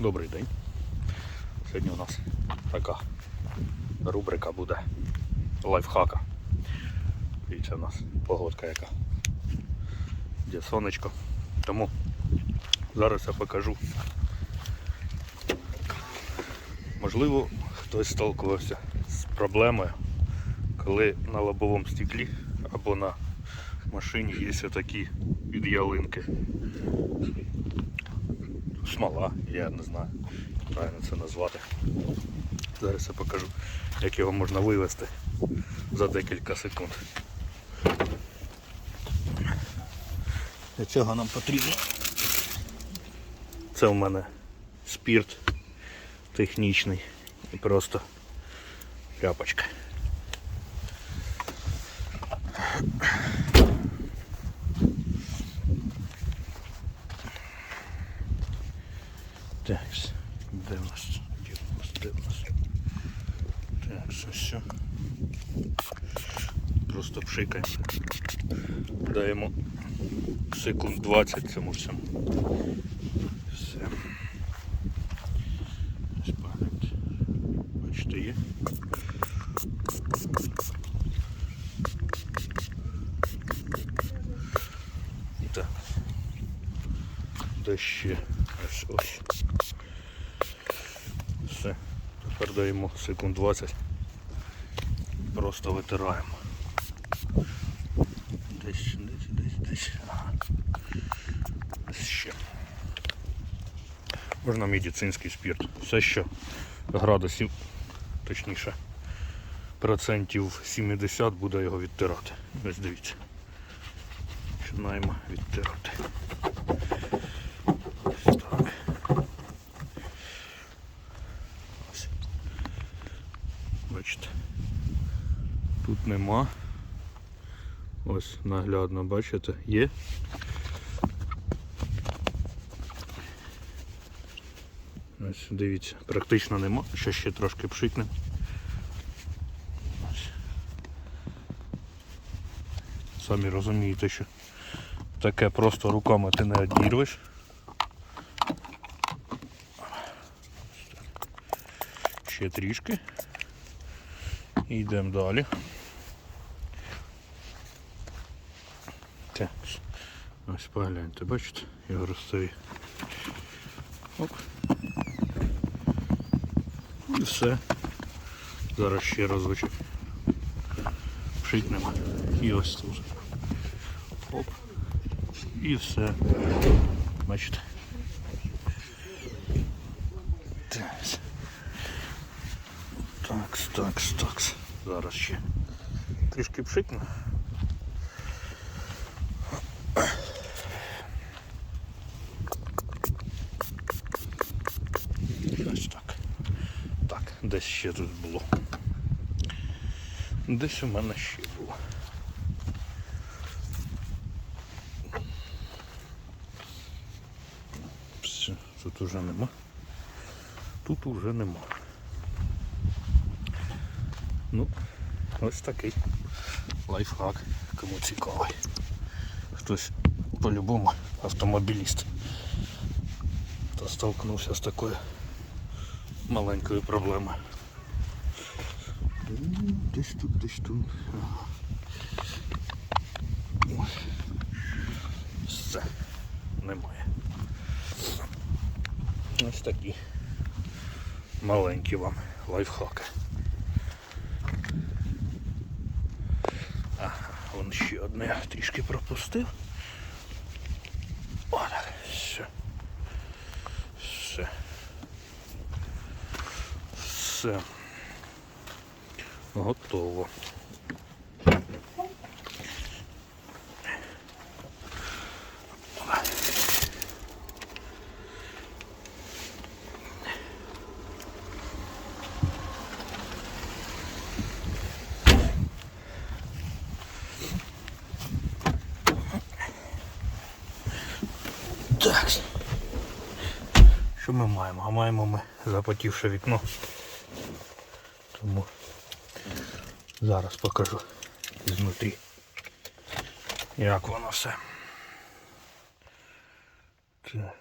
Добрий день. Сьогодні у нас така рубрика буде лайфхака. Дивіться, у нас погодка яка. Де сонечко. Тому зараз я покажу. Можливо, хтось сталкувався з проблемою, коли на лобовому стеклі або на машині є такі від ялинки смола, я не знаю, як правильно це назвати. Зараз я покажу, як його можна вивести за декілька секунд. Для цього нам потрібно. Це у мене спірт технічний і просто тряпочка. Так, де в нас? Де нас? Де нас? Так, все, все. Просто пшикаємо. Даємо секунд 20 цьому всьому. Все. Погляньте. Бачите, є. Так. Де ще? Ось ось. Все. Тепер даємо секунд 20. Просто витираємо. Десь, десь, десь, десь. Ага. Ще. Можна медицинський спірт. Все що градусів, точніше, процентів 70 буде його відтирати. Ось дивіться. Починаємо відтирати. Ось так. Ось. Бачите. Тут нема. Ось наглядно, бачите, є. Ось дивіться, практично нема, ще ще трошки пшикне. Самі розумієте, що таке просто руками ти не одірвеш. Ще трішки. І йдемо далі. Так. Ось погляньте, бачите, його розставі. Оп. І все. Зараз ще разочок. Пшикнемо. І ось тут. Оп. І все. Бачите. Так. Такс, такс, такс. Зараз ще трішки пшикну. Ось так. Так, тут було. Десь у мене ще було. Все, тут уже нема. Тут уже нема. Ну, ось такий лайфхак, кому цікавий. Хтось по-любому автомобіліст. Та столкнувся з такою маленькою проблемою. Десь тут, десь тут. Ага. Все. Немає. Ось такі маленькі вам лайфхаки. Ага, вон ще одне трішки пропустив. О, так, все. Все. Все. Готово. Так. Що ми маємо? А маємо ми запотівше вікно. Тому Зараз покажу знутрі, як воно все. Так.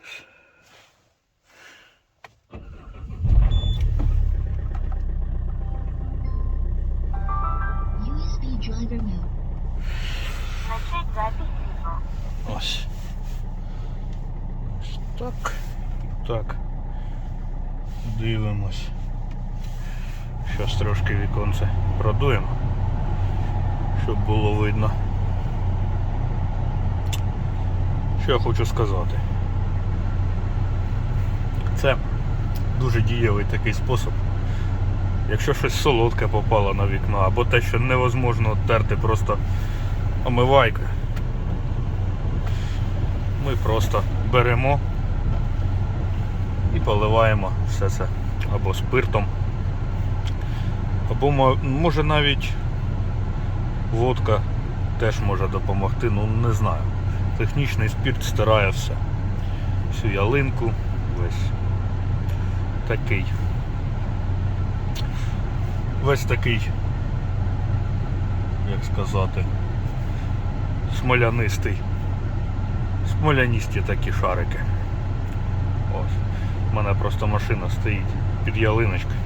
Ось. Ось так. Так. Дивимось. Зараз трошки віконце продуємо, щоб було видно. Що я хочу сказати? Це дуже дієвий такий спосіб. Якщо щось солодке попало на вікно, або те, що невозможно терти просто омивайкою, ми просто беремо і поливаємо все це або спиртом, або може навіть водка теж може допомогти, ну не знаю. Технічний спирт стирає все. Всю ялинку, весь такий. Весь такий, як сказати, смолянистий. Смоляністі такі шарики. Ось. У мене просто машина стоїть під ялиночкою.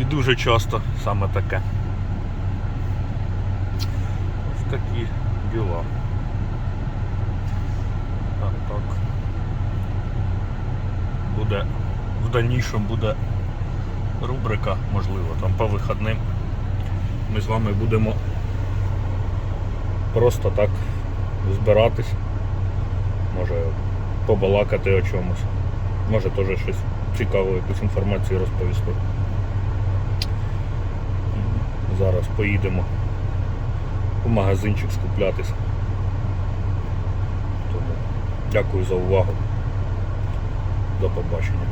І дуже часто саме таке. Ось такі діла. Так, так. Буде в дальнішому буде рубрика, можливо, там по вихідним. Ми з вами будемо просто так збиратись. Може побалакати о чомусь. Може теж щось цікаве, якусь інформацію розповісти. Зараз поїдемо у магазинчик скуплятися. Тому дякую за увагу. До побачення.